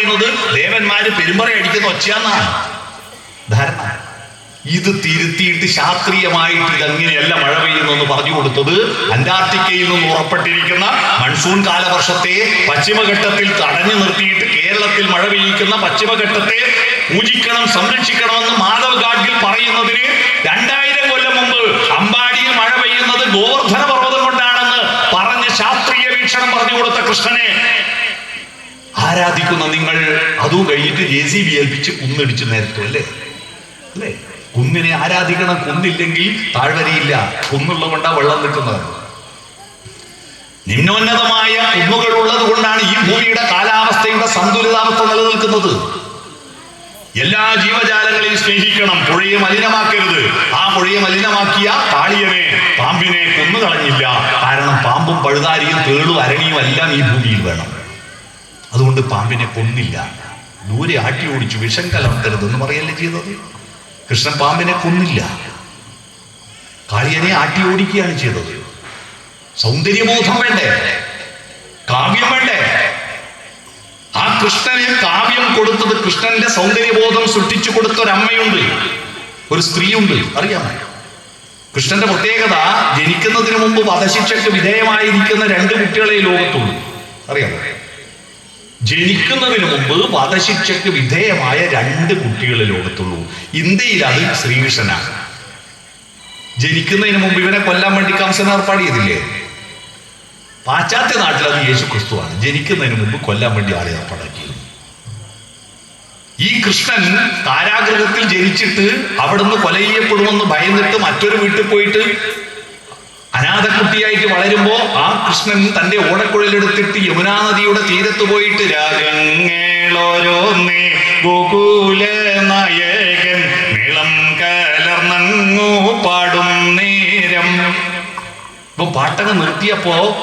പറയുന്നത്? ദേവന്മാര് പെരുമ്പറ അടിക്കുന്ന ഒച്ചയാന്നാണ് ധാരണ. ഇത് തിരുത്തിയിട്ട് ശാസ്ത്രീയമായിട്ട് ഇതങ്ങനെയല്ല മഴ പെയ്യുന്നെന്ന് പറഞ്ഞു കൊടുത്തത് അന്റാർട്ടിക്കയിൽ നിന്ന് ഉറപ്പെട്ടിരിക്കുന്ന മൺസൂൺ കാലവർഷത്തെ പശ്ചിമഘട്ടത്തിൽ തടഞ്ഞു നിർത്തിയിട്ട് കേരളത്തിൽ മഴ പെയ്യിക്കുന്ന പശ്ചിമഘട്ടത്തെ പൂജിക്കണം സംരക്ഷിക്കണമെന്ന് മാധവ് ഗാഡ്ഗിൽ പറയുന്നതിന് രണ്ടായിരം കൊല്ലം മുമ്പ് അമ്പാടിയിൽ മഴ പെയ്യുന്നത് ഗോവർദ്ധന പർവതം കൊണ്ടാണെന്ന് പറഞ്ഞ് ശാസ്ത്രീയ വീക്ഷണം പറഞ്ഞു കൊടുത്ത കൃഷ്ണനെ. ആരാധിക്കുന്ന നിങ്ങൾ അതും കഴിഞ്ഞിട്ട് ജെ സി ബി ഏൽപ്പിച്ച് കുന്നടിച്ചു നേരത്തു അല്ലേ? അല്ലേ? കുന്നിനെ ആരാധിക്കണം കുന്നില്ലെങ്കിൽ താഴ്വരയില്ല. കുന്നുള്ള കൊണ്ടാ വെള്ളം നിൽക്കുന്നത്. നിമ്നോന്നതമായ കുന്നുകൾ ഉള്ളത് കൊണ്ടാണ് ഈ ഭൂമിയുടെ കാലാവസ്ഥയുടെ സന്തുലിതാവസ്ഥ നിലനിൽക്കുന്നത്. എല്ലാ ജീവജാലങ്ങളെയും സ്നേഹിക്കണം. പുഴയെ മലിനമാക്കരുത്. ആ പുഴയെ മലിനമാക്കിയ കാളിയനെ പാമ്പിനെ കൊന്നുകളഞ്ഞില്ല. കാരണം പാമ്പും പഴുതാരിയും തേളും അരണിയും എല്ലാം ഈ ഭൂമിയിൽ വേണം. അതുകൊണ്ട് പാമ്പിനെ കൊന്നില്ല. ദൂരെ ആട്ടി ഓടിച്ചു വിഷം കലർത്തരുത് എന്ന് പറയല്ലേ ചെയ്തത്? കൃഷ്ണൻ പാമ്പിനെ കൊന്നില്ല. കാളിയനെ ആട്ടി ഓടിക്കുകയാണ് ചെയ്തത്. സൗന്ദര്യബോധം വേണ്ടേ? കാവ്യം വേണ്ടേ? ആ കൃഷ്ണന് കാവ്യം കൊടുത്തത് കൃഷ്ണന്റെ സൗന്ദര്യബോധം സൃഷ്ടിച്ചു കൊടുത്ത ഒരു അമ്മയുണ്ട് ഒരു സ്ത്രീയുണ്ട്. അറിയാമോ? കൃഷ്ണന്റെ പ്രത്യേകത ജനിക്കുന്നതിന് മുമ്പ് വധശിക്ഷയ്ക്ക് വിധേയമായിരിക്കുന്ന രണ്ട് കുട്ടികളെ ലോകത്തുള്ളൂ അറിയാമോ? ജനിക്കുന്നതിന് മുമ്പ് വധശിക്ഷയ്ക്ക് വിധേയമായ രണ്ട് കുട്ടികളെ ലോകത്തുള്ളൂ. ഇന്ത്യയിൽ അത് ശ്രീകൃഷ്ണനാണ്. ജനിക്കുന്നതിന് മുമ്പ് ഇവനെ കൊല്ലാൻ വേണ്ടി കംസൻ ഏർപ്പാട് ചെയ്തില്ലേ പാശ്ചാത്യ നാട്ടിൽ അത് യേശു ക്രിസ്തുവാണ് ജനിക്കുന്നതിന് മുമ്പ് കൊല്ലാൻ വേണ്ടി ആളെ ഏർപ്പാടാക്കിയത് ഈ കൃഷ്ണൻ താരാഗ്രഹത്തിൽ ജനിച്ചിട്ട് അവിടുന്ന് കൊല ചെയ്യപ്പെടുമെന്ന് ഭയന്നിട്ട് മറ്റൊരു വീട്ടിൽ പോയിട്ട് അനാഥക്കുട്ടിയായിട്ട് വളരുമ്പോ ആ കൃഷ്ണൻ തന്റെ ഓടക്കുഴലെടുത്തിട്ട് യമുനാ നദിയുടെ തീരത്ത് പോയിട്ട് രാഗങ്ങളോരോന്നേ ഗോകുല നായകൻ നീളം കലർന്നങ്ങു പാടും നേരം. ഇപ്പൊ പാട്ടൊക്കെ നിർത്തിയപ്പോ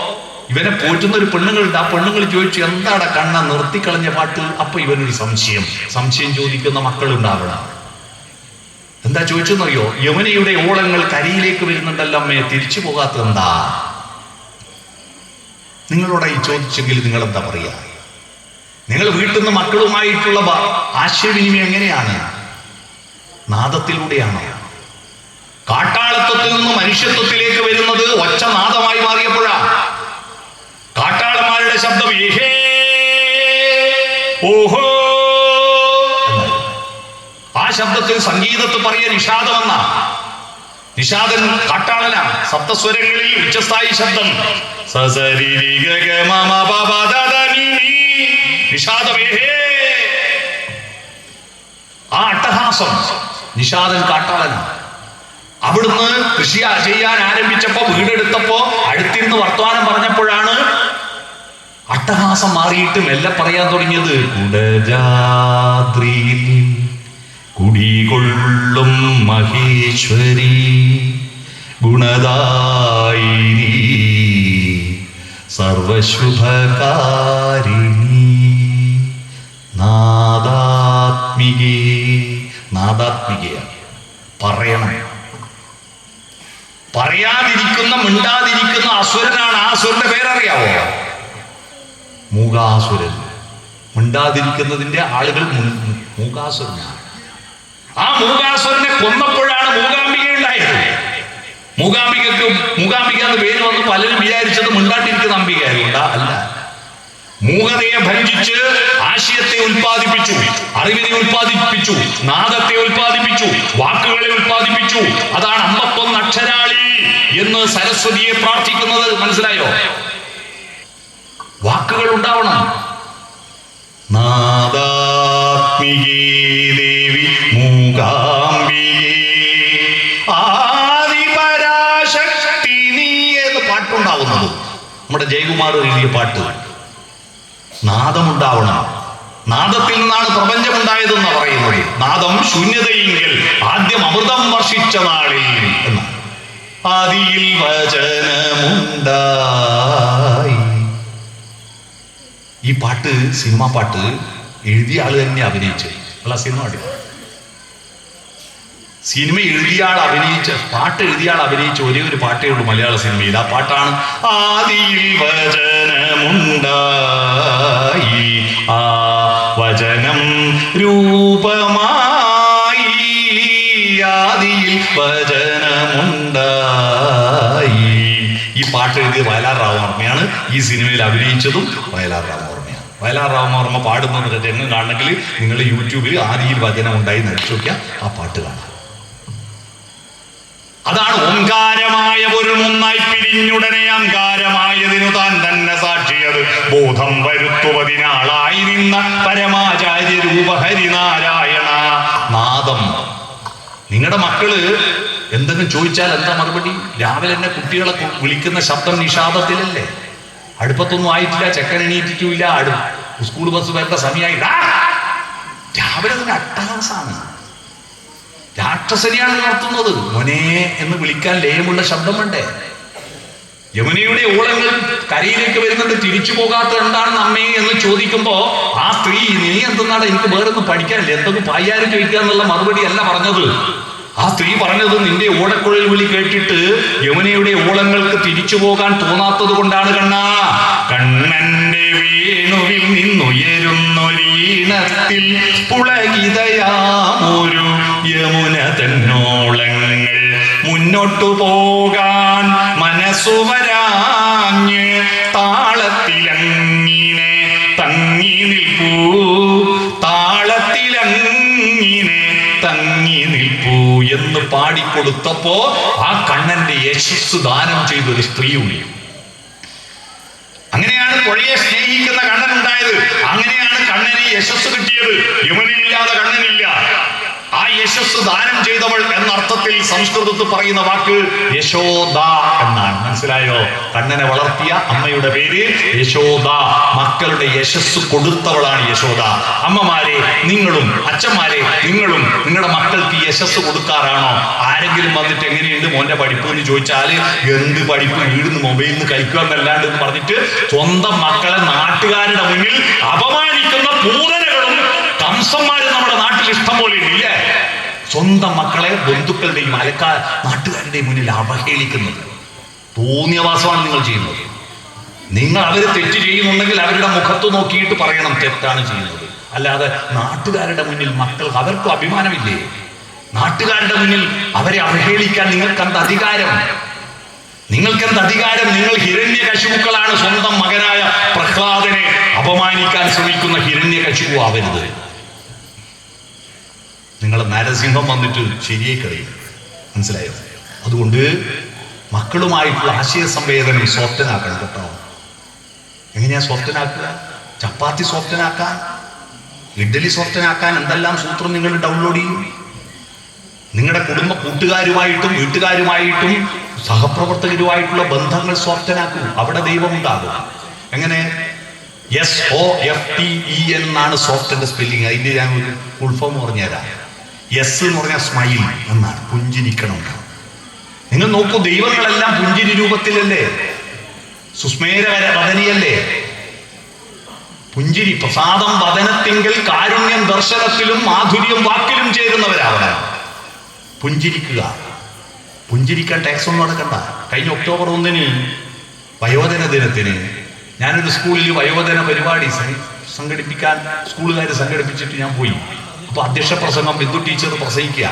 ഇവനെ പോറ്റുന്ന ഒരു പെണ്ണുങ്ങളുണ്ട്. ആ പെണ്ണുങ്ങൾ ചോദിച്ചു എന്താടാ കണ്ണ നിർത്തിക്കളഞ്ഞ പാട്ട്? അപ്പൊ ഇവനൊരു സംശയം. സംശയം ചോദിക്കുന്ന മക്കളുണ്ടാവണം. എന്താ ചോദിച്ചെന്നറിയോ? യമുനയുടെ ഓളങ്ങൾ കരയിലേക്ക് വരുന്നുണ്ടല്ലോ അമ്മയെ തിരിച്ചു പോകാത്തത് എന്താ നിങ്ങളോട് ഈ ചോദിച്ചെങ്കിൽ നിങ്ങൾ എന്താ പറയുക നിങ്ങൾ വീട്ടിൽ നിന്ന് മക്കളുമായിട്ടുള്ള ആശയവിനിമയം എങ്ങനെയാണ്? നാദത്തിലൂടെയാണ്? കാട്ടാളത്വത്തിൽ നിന്ന് മനുഷ്യത്വത്തിലേക്ക് വരുന്നത് ഒച്ച നാദമായി മാറിയപ്പോഴാ. കാട്ടാളന്മാരുടെ ശബ്ദം ഏഹേ ഓഹോ ശബ്ദത്തിൽ സംഗീതത്തിൽ പറയാൻ നിഷാദമെന്ന നിഷാദൻ കാട്ടാളന സപ്തസ്വരങ്ങളിൽ ഉച്ചസ്ഥായി ശബ്ദം. ആ അട്ടഹാസം. നിഷാദൻ കാട്ടാളന അവിടുന്ന് കൃഷി ചെയ്യാൻ ആരംഭിച്ചപ്പോ വീടെടുത്തപ്പോ അടുത്തിരുന്ന് വർത്തമാനം പറഞ്ഞപ്പോഴാണ് അട്ടഹാസം മാറിയിട്ട് മെല്ലെ പറയാൻ തുടങ്ങിയത്. കുടജാദ്രിയിൽ കുടികൊള്ളും മഹേശ്വരി ഗുണദായിനി സർവശുഭകാരിണി. നാദാത്മികേ നാദാത്മികയാണ് പറയണം. പറയാതിരിക്കുന്ന മിണ്ടാതിരിക്കുന്ന അസുരനാണ് ആ അസുരന്റെ പേരറിയാവോ? മൂകാസുരൻ. മിണ്ടാതിരിക്കുന്നതിന്റെ ആളുകൾ മൂകാസുരനാണ്. ആ മൂകാസുരനെ കൊന്നപ്പോഴാണ് മൂകാംബിക ഉണ്ടായത്. മൂകാംബികക്ക് മൂകാംബിക എന്ന് പേര് വന്ന് പലരും വിചാരിച്ചത് മിണ്ടാട്ടിരിക്കുന്ന അംബിക അല്ല. മൂകതയെ ഭഞ്ജിച്ച് ആശയത്തെ ഉൽപ്പാദിപ്പിച്ചു അറിവിനെ ഉൽപ്പാദിപ്പിച്ചു നാദത്തെ ഉൽപ്പാദിപ്പിച്ചു വാക്കുകളെ ഉൽപ്പാദിപ്പിച്ചു. അതാണ് അമ്പത്തൊന്ന് അക്ഷരാളി എന്ന് സരസ്വതിയെ പ്രാർത്ഥിക്കുന്നത് മനസ്സിലായോ? വാക്കുകൾ ഉണ്ടാവണം. നാദാത്മികേ നമ്മുടെ ജയകുമാർ എഴുതിയ പാട്ട്. നാദമുണ്ടാവണം. നാദത്തിൽ നിന്നാണ് പ്രപഞ്ചമുണ്ടായതെന്ന് പറയുന്നത്. നാദം ശൂന്യതയെങ്കിൽ ആദ്യം അമൃതം വർഷിച്ച നാളിൽ എന്ന്. ആദിയിൽ വചനമുണ്ടായി. ഈ പാട്ട് സിനിമ പാട്ട് എഴുതിയ ആൾ തന്നെ അഭിനയിച്ചു അല്ല സിനിമ പാടി സിനിമ എഴുതിയാൾ അഭിനയിച്ച പാട്ട് എഴുതിയാൾ അഭിനയിച്ച ഒരേ ഒരു പാട്ടേ ഉള്ളൂ മലയാള സിനിമയിൽ. ആ പാട്ടാണ് ആദിയിൽ വചനമുണ്ടായി ആ രൂപമായി ആദിയിൽ വചനമുണ്ടായി. ഈ പാട്ട് എഴുതിയ വയലാർ രാമവർമ്മയാണ് ഈ സിനിമയിൽ അഭിനയിച്ചതും വയലാർ രാമവർമ്മയാണ്. വയലാർ രാമവർമ്മ പാടുന്നത് രംഗം കാണണമെങ്കിൽ നിങ്ങൾ യൂട്യൂബിൽ ആദിയിൽ വചനം ഉണ്ടായി നടിച്ചു നോക്കിയാൽ ആ പാട്ട് കാണാം. അതാണ് ഓംകാരമായ ഒരു മുന്നായി പിരിഞ്ഞുടനെ അങ്കാരമായതിനു താൻ തന്നെ സാക്ഷിയത്. ബോധം വരുത്തുവതിനാളായി നിന്ന പരമാചാര്യ രൂപ ഹരിനാരായണ നാദം. നിങ്ങളുടെ മക്കൾ എന്തെങ്കിലും ചോദിച്ചാൽ എന്താ മറുപടി? രാവിലെ തന്നെ കുട്ടികളെ വിളിക്കുന്ന ശബ്ദം നിഷാദത്തിലല്ലേ? അടുപ്പത്തൊന്നും ആയിട്ടില്ല ചെക്കൻ എണീറ്റിട്ടില്ല അടു സ്കൂൾ ബസ് വരുന്ന സമയമായി! രാവിലെ തന്നെ അട്ടഹാസാണ്. രാക്ഷസനെയാണ് നടത്തുന്നത്. മോനെ എന്ന് വിളിക്കാൻ ലയമുള്ള ശബ്ദം വേണ്ടേ? യമുനയുടെ ഓളങ്ങൾ കരയിലേക്ക് വരുന്നുണ്ട് തിരിച്ചു പോകാത്ത എന്താണ് അമ്മേ എന്ന് ചോദിക്കുമ്പോ ആ സ്ത്രീ നീ എന്തെന്നാണ് എനിക്ക് വേറൊന്നും പഠിക്കാനില്ല എന്തൊക്കെ പായാരും ചോദിക്കുക എന്നുള്ള മറുപടി അല്ല പറഞ്ഞത്. ആ സ്ത്രീ പറഞ്ഞത് നിന്റെ ഓടക്കുഴൽ വിളി കേട്ടിട്ട് യമുനയുടെ ഓളങ്ങൾക്ക് തിരിച്ചു പോകാൻ തോന്നാത്തത് കൊണ്ടാണ് കണ്ണാ. കണ്ണന്റെ വേണുവിൽ നിന്നുയരുന്നൊരീണത്തിൽ പുളകിതയാമൊരു യമുന തന്നോളങ്ങൾ മുന്നോട്ടു പോകാൻ മനസ്സു വരാഞ്ഞ് പാടിക്കൊടുത്തപ്പോ ആ കണ്ണന്റെ യശസ് ദാനം ചെയ്ത ഒരു സ്ത്രീ ഉണ്ട്. അങ്ങനെയാണ് പുഴയെ സ്നേഹിക്കുന്ന കണ്ണൻ ഉണ്ടായത്. അങ്ങനെയാണ് കണ്ണന് യശസ് കിട്ടിയത്. യുവനില്ലാതെ കണ്ണനില്ല. യശസ് ദാനം ചെയ്തവൾ എന്ന അർത്ഥത്തിൽ സംസ്കൃതത്തിൽ പറയുന്ന വാക്ക് യശോദ എന്നാണ്. മനസ്സിലായോ? കണ്ണനെ വളർത്തിയ അമ്മയുടെ പേര് യശോദ. മക്കളുടെ യശസ് കൊടുത്തവളാണ് യശോദ. അമ്മമാരെ നിങ്ങളും അച്ഛന്മാരെ നിങ്ങളും നിങ്ങളുടെ മക്കൾക്ക് യശസ് കൊടുക്കാറാണോ? ആരെങ്കിലും വന്നിട്ട് എങ്ങനെയുണ്ട് മോന്റെ പഠിപ്പ് എന്ന് ചോദിച്ചാൽ എന്ത് പഠിപ്പ്? വീടുന്ന് മൊബൈലിൽ നിന്ന് കഴിക്കുക എന്നല്ലാണ്ട് എന്ന് പറഞ്ഞിട്ട് സ്വന്തം മക്കളെ നാട്ടുകാരുടെ മുന്നിൽ അപമാനിക്കുന്ന പൂതനകളും കംസന്മാരും നമ്മുടെ നാട്ടിൽ ഇഷ്ടം പോലെ ഇല്ലേ സ്വന്തം മക്കളെ ബന്ധുക്കളുടെയും അലക്കാ നാട്ടുകാരുടെയും മുന്നിൽ അവഹേളിക്കുന്നത്. തോന്നിയവാസമാണ് നിങ്ങൾ ചെയ്യുന്നത്. നിങ്ങൾ അവർ തെറ്റ് ചെയ്യുന്നുണ്ടെങ്കിൽ അവരുടെ മുഖത്ത് നോക്കിയിട്ട് പറയണം തെറ്റാണ് ചെയ്യുന്നത്. അല്ലാതെ നാട്ടുകാരുടെ മുന്നിൽ മക്കൾ അവർക്കും അഭിമാനമില്ലേ? നാട്ടുകാരുടെ മുന്നിൽ അവരെ അവഹേളിക്കാൻ നിങ്ങൾക്ക് എന്ത് അധികാരം? നിങ്ങൾക്ക് എന്ത് അധികാരം? നിങ്ങൾ ഹിരണ്യ കശുക്കളാണ് സ്വന്തം മകനായ പ്രഹ്ലാദനെ അപമാനിക്കാൻ ശ്രമിക്കുന്ന ഹിരണ്യ കശുവു ആവരുത്. നിങ്ങൾ നരസിംഹം വന്നിട്ട് ശരിയായി കളയും മനസ്സിലായോ? അതുകൊണ്ട് മക്കളുമായിട്ടുള്ള ആശയ സംവേദനം സോഫ്റ്റനാക്കണം കേട്ടോ. എങ്ങനെയാ സോഫ്റ്റനാക്കുക? ചപ്പാത്തി സോഫ്റ്റനാക്കാൻ? ഇഡ്ഡലി സോഫ്റ്റനാക്കാൻ എന്തെല്ലാം സൂത്രം നിങ്ങൾ ഡൗൺലോഡ് ചെയ്യും? നിങ്ങളുടെ കുടുംബ കൂട്ടുകാരുമായിട്ടും വീട്ടുകാരുമായിട്ടും സഹപ്രവർത്തകരുമായിട്ടുള്ള ബന്ധങ്ങൾ സോഫ്റ്റനാക്കൂ. അവിടെ ദൈവം ഉണ്ടാകും എങ്ങനെ S O F T E എന്നാണ് സോഫ്റ്റിന്റെ സ്പെല്ലിംഗ് അതിന്റെ ഞാൻ ഒരു ഫുൾഫോം പറഞ്ഞുതരാം. എസ് എന്ന് പറഞ്ഞാൽ സ്മൈൽ എന്നാണ് പുഞ്ചിരിക്കണം. നിങ്ങൾ നോക്കൂ ദൈവങ്ങളെല്ലാം പുഞ്ചിരി രൂപത്തിലല്ലേ? സുസ്മേര വദനിയല്ലേ? പുഞ്ചിരി പ്രസാദം വദനത്തിങ്കിൽ കാരുണ്യം ദർശനത്തിലും മാധുര്യം വാക്കിലും ചേരുന്നവരാവണം. പുഞ്ചിരിക്കുക. പുഞ്ചിരിക്കാൻ ടാക്സ് ഒന്നും നടക്കണ്ട കഴിഞ്ഞ ഒക്ടോബർ ഒന്നിന് വയോജന ദിനത്തിന് ഞാനൊരു സ്കൂളിൽ വയോജന പരിപാടി സംഘടിപ്പിക്കാൻ സ്കൂളുകാർ സംഘടിപ്പിച്ചിട്ട് ഞാൻ പോയി. അധ്യക്ഷ പ്രസംഗം ബിന്ദു ടീച്ചർ പ്രസംഗിക്കുക.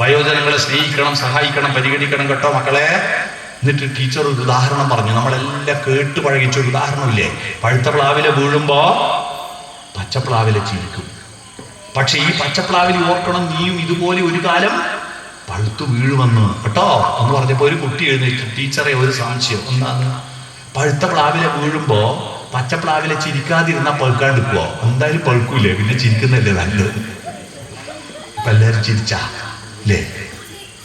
വയോജനങ്ങളെ സ്നേഹിക്കണം സഹായിക്കണം പരിഗണിക്കണം കേട്ടോ മക്കളെ. എന്നിട്ട് ടീച്ചർ ഒരു ഉദാഹരണം പറഞ്ഞു. നമ്മളെല്ലാം കേട്ട് പഴകിച്ച ഒരു ഉദാഹരണമില്ലേ? പഴുത്ത പ്ലാവിലെ വീഴുമ്പോ പച്ചപ്ലാവിലെ ചിരിക്കും പക്ഷെ ഈ പച്ചപ്ലാവിൽ ഓർക്കണം നീയും ഇതുപോലെ ഒരു കാലം പഴുത്തു വീഴുമെന്ന്. കേട്ടോ? എന്ന് പറഞ്ഞപ്പോ ഒരു കുട്ടി എഴുന്നേറ്റ്. ടീച്ചറെ ഒരു സംശയം. ഒന്നാണ് പഴുത്ത പ്ലാവിലെ വീഴുമ്പോ പച്ചപ്ലാവിലെ ചിരിക്കാതിരുന്ന പഴുക്കാണ്ടിരിക്കുവോ? എന്തായാലും പഴുക്കൂലേ. പിന്നെ ചിരിക്കുന്നല്ലേ നല്ലത്. ഇപ്പൊ ചിരിച്ചാ അല്ലേ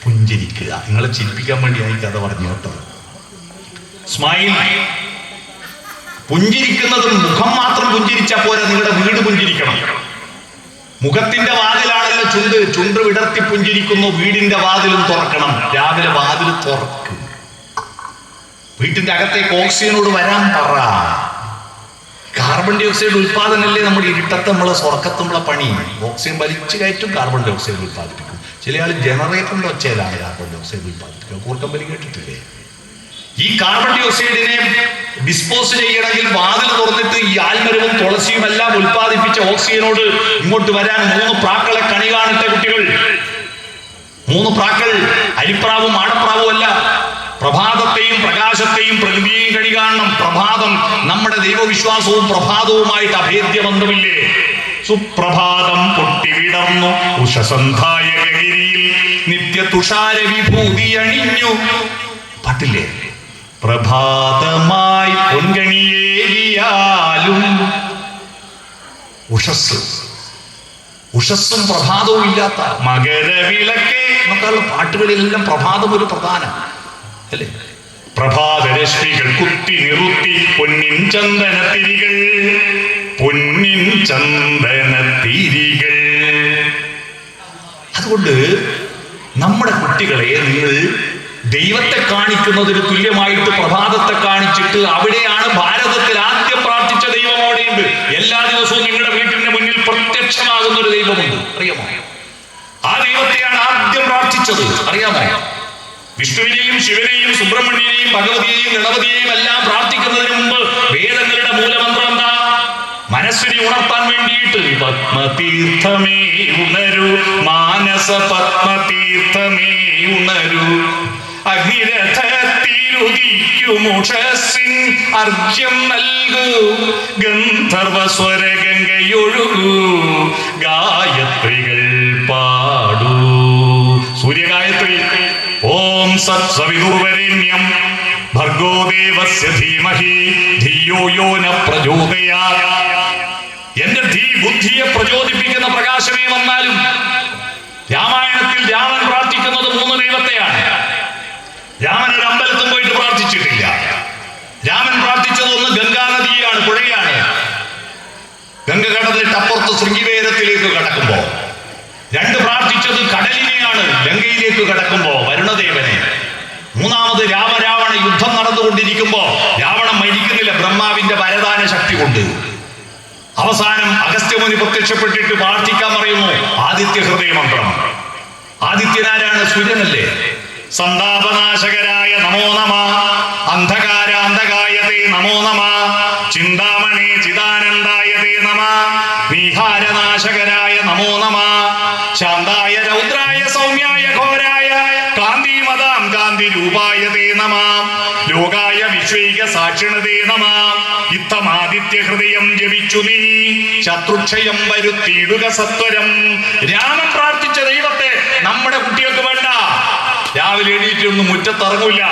പുഞ്ചിരിക്കുക. നിങ്ങളെ ചിരിപ്പിക്കാൻ വേണ്ടിയായി കഥ പറഞ്ഞു കേട്ടോ. സ്മൈൽ. പുഞ്ചിരിക്കുന്നതും മുഖം മാത്രം പുഞ്ചിരിച്ചാൽ പോരാ നിങ്ങളുടെ വീട് പുഞ്ചിരിക്കണം. മുഖത്തിന്റെ വാതിലാണല്ലോ ചുണ്ട്. ചുണ്ട് വിടർത്തി പുഞ്ചിരിക്കുന്നു വീടിന്റെ വാതിലും തുറക്കണം. രാവിലെ വാതിൽ തുറക്കും. വീട്ടിന്റെ അകത്തേക്ക് ഓക്സിജനോട് വരാൻ പറ. കാർബൺ ഡൈ ഓക്സൈഡ് ഉൽപ്പാദനമല്ലേ നമ്മുടെ ഇരുട്ടത്ത് നമ്മളെ സ്വർക്കത്ത് നമ്മളെ പണി? ഓക്സിജൻ വലിച്ചു കയറ്റും കാർബൺ ഡൈ ഓക്സൈഡ് ഉൽപ്പാദിപ്പിക്കും. ചില ആൾ ജനറേറ്ററിന്റെ ഒച്ചയിലാണ് കാർബൺ ഡൈ ഓക്സൈഡ് ഉൽപ്പാദിപ്പിക്കുക കമ്പനി കേട്ടിട്ടില്ലേ? ഈ കാർബൺ ഡൈ ഓക്സൈഡിനെ ഡിസ്പോസ് ചെയ്യണമെങ്കിൽ വാതിൽ തുറന്നിട്ട് ഈ ആൽമരവും തുളസിയും എല്ലാം ഉൽപ്പാദിപ്പിച്ച ഓക്സിജനോട് ഇങ്ങോട്ട് വരാൻ മൂന്ന് പ്രാക്കളെ കണി കാണിട്ട കുട്ടികൾ. മൂന്ന് പ്രാക്കൾ അരിപ്രാവും ആടപ്രാവും അല്ല പ്രഭാതത്തെയും പ്രകാശത്തെയും പ്രകൃതിയെയും കഴി കാണണം പ്രഭാതം നമ്മുടെ ദൈവവിശ്വാസവും പ്രഭാതവുമായിട്ട് അഭേദ്യ ബന്ധമില്ലേ സുപ്രഭാതം പൊട്ടിവിടർന്നു. ഉഷസന്ധായ ഗഗിരിയിൽ നിത്യ തുഷാര വിഭൂതി അണിഞ്ഞു പാട്ടില്ലേ? പ്രഭാതമായി പൊൻകണിയേലിയാലും ഉഷസ്. ഉഷസ്സും പ്രഭാതവും ഇല്ലാത്ത മകരവിളക്കേ. എന്നൊക്കെയുള്ള പാട്ടുകളിലെല്ലാം പ്രഭാതം ഒരു പ്രധാനം. അല്ലേ പ്രഭാതരശ്മികൾ കുത്തി നിറുത്തി പൊന്നിൻ ചന്ദനത്തിരികൾ. പൊന്നിൻ ചന്ദനത്തിരികൾ. അതുകൊണ്ട് നമ്മുടെ കുട്ടികളെ നിങ്ങൾ ദൈവത്തെ കാണിക്കുന്നതിന് തുല്യമായിട്ട് പ്രഭാതത്തെ കാണിച്ചിട്ട് അവിടെയാണ് ഭാരതത്തിൽ ആദ്യം പ്രാർത്ഥിച്ച ദൈവം അവിടെയുണ്ട്. എല്ലാ ദിവസവും നിങ്ങളുടെ വീട്ടിന്റെ മുന്നിൽ പ്രത്യക്ഷമാകുന്ന ഒരു ദൈവമുണ്ട്. അറിയാമോ? ആ ദൈവത്തെയാണ് ആദ്യം പ്രാർത്ഥിച്ചത്. അറിയാമോ? വിഷ്ണുവിനെയും ശിവനെയും സുബ്രഹ്മണ്യനെയും ഭഗവതിയെയും ഗണപതിയെയും എല്ലാം പ്രാർത്ഥിക്കുന്നതിന് മുമ്പ് വേദങ്ങളുടെ മൂലമന്ത്രം എന്താ? മനസ്സിനെ ഉണർത്താൻ വേണ്ടിയിട്ട് പത്മതീർത്ഥമേ ഉണരു. മാനസ പത്മതീർത്ഥമേ ഉണരു. അഗ്നിരഥത്തിലുദിക്കുമുഷസിൻ അർഘ്യം നൽകൂ. ഗന്ധർവസ്വര സ്വരഗംഗയൊഴുകൂ. ഗായത്രികൾ സത്സവിതുർവരേണ്യം ഭർഗോ ദേവസ്യ ധീമഹി ധിയോ യോ ന പ്രചോദയാ. എന്റെ ധീ ബുദ്ധിയെ പ്രചോദിപ്പിക്കുന്ന പ്രകാശമേ വന്നാലും രാമായണത്തിൽ രാമൻ പ്രാർത്ഥിക്കുന്നത് മൂന്ന് ദൈവത്തെയാണ്. രാമൻ ഒരു അമ്പലത്തും പോയിട്ട് പ്രാർത്ഥിച്ചിട്ടില്ല. രാമൻ പ്രാർത്ഥിച്ചത് ഒന്ന് ഗംഗാനദിയാണ് പുഴയാണ് ഗംഗ കടന്നിട്ട് അപ്പുറത്ത് ശൃംഗിവേരത്തിലേക്ക് കടക്കുമ്പോൾ രണ്ട് പ്രാർത്ഥിച്ചത് കടലിനെയാണ് ലങ്കയിലേക്ക് കടക്കുമ്പോ വരുണദേവനെ. മൂന്നാമത് രാമരാവണ യുദ്ധം നടന്നുകൊണ്ടിരിക്കുമ്പോ രാവണൻ മരിക്കുന്നില്ല ബ്രഹ്മാവിന്റെ വരദാന ശക്തി കൊണ്ട്. അവസാനം അഗസ്ത്യമുനി പ്രത്യക്ഷപ്പെട്ടിട്ട് പ്രാർത്ഥിക്കാൻ പറയുന്നു ആദിത്യ ഹൃദയ മന്ത്രം ആദിത്യനാരാണ് സൂര്യനല്ലേ? സന്താപനാശകരായ നമോ നമ അന്ധകാരാന്ധകായതേ നമോ നമ ചിന്താമണി ചിദാനന്ദായതേ നമ വിഹാരനാശകരായ നമോ നമ കാന്തിമതാം രൂപായ രൂപായതേ നമ. ലോകായ വിശ്വൈക സാക്ഷിണതേ നമ. ഇത്തമാദിത്യ ഹൃദയം ജപിച്ചു നീ. ശത്രുക്ഷയം വരുത്തിയിടുക സത്വരം. രാമൻ പ്രാർത്ഥിച്ച ദൈവത്തെ നമ്മുടെ കുട്ടികൾക്ക് വേണ്ട. രാവിലെ എണീറ്റൊന്നും മുറ്റത്തിറങ്ങൂല.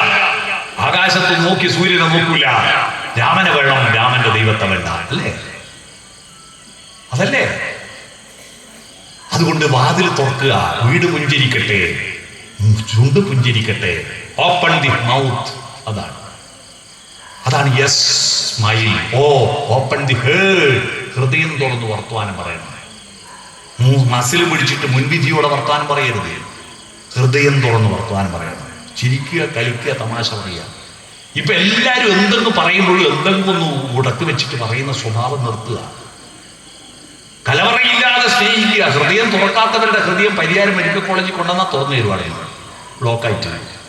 ആകാശത്ത് നോക്കി സൂര്യനെ നോക്കൂല. രാമനെ വേണം രാമന്റെ ദൈവത്തെ വേണ്ട. അല്ലേ? അതല്ലേ? അതുകൊണ്ട് വാതിൽ തുറക്കുക. വീട് പുഞ്ചിരിക്കട്ടെ. ചുണ്ട് പുഞ്ചിരിക്കട്ടെ. Open the mouth. അതാണ്. അതാണ് yes smile oh open the heart. ഹൃദയം തുറന്ന് വർത്തമാനം പറയണം മസിൽ പിടിച്ചിട്ട് മുൻവിധിയോടെ വർത്തമാനം പറയരുത്. ഹൃദയം തുറന്ന് വർത്തമാനം പറയണം ചിരിക്കുക കളിക്കുക തമാശ പറയുക. ഇപ്പൊ എല്ലാവരും എന്തെന്ന് പറയുമ്പോഴും എന്തെങ്കിലും ഒന്ന് ഉടക്ക് വെച്ചിട്ട് പറയുന്ന സ്വഭാവം നിർത്തുക. കലവറയില്ലാതെ സ്നേഹിക്കുക. ഹൃദയം തുറക്കാത്തവരുടെ ഹൃദയം പരിഹാരം മെഡിക്കൽ കോളേജിൽ കൊണ്ടുവന്നാൽ തുറന്നു തരുവാണെങ്കിൽ ബ്ലോക്കായിട്ട്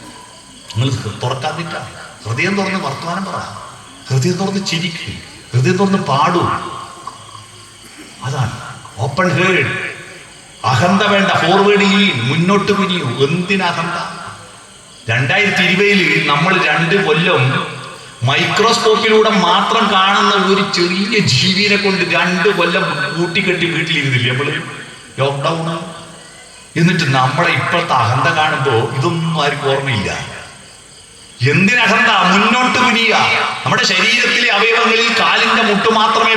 നിങ്ങൾ തുറക്കാതിട്ട ഹൃദയം തുറന്ന് വർത്തമാനം പറ. ഹൃദയം തുറന്ന് ചിരിക്കുക ഹൃദയം തുറന്ന് പാടൂ. അതാണ് ഓപ്പൺ ഹേഡ് അഹന്ത വേണ്ട ഫോർവേഡ് ചെയ്യും മുന്നോട്ട് കുനിയൂ. എന്തിനഹന്ത? രണ്ടായിരത്തി ഇരുപതിൽ നമ്മൾ രണ്ട് കൊല്ലം മൈക്രോസ്കോപ്പിലൂടെ മാത്രം കാണുന്ന ഒരു ചെറിയ ജീവിനെ കൊണ്ട് രണ്ട് കൊല്ലം കൂട്ടിക്കെട്ടി വീട്ടിലിരുന്നില്ല നമ്മൾ? ലോക്ക്ഡൗണ് എന്നിട്ട് നമ്മളെ ഇപ്പോഴത്തെ അഹന്ത കാണുമ്പോൾ ഇതൊന്നും ആർക്കും ഓർമ്മയില്ല. എന്തിനഹന്ത മുന്നോട്ട് കുനിയുക നമ്മുടെ ശരീരത്തിലെ അവയവങ്ങളിൽ കാലിന്റെ മുട്ട് മാത്രമേ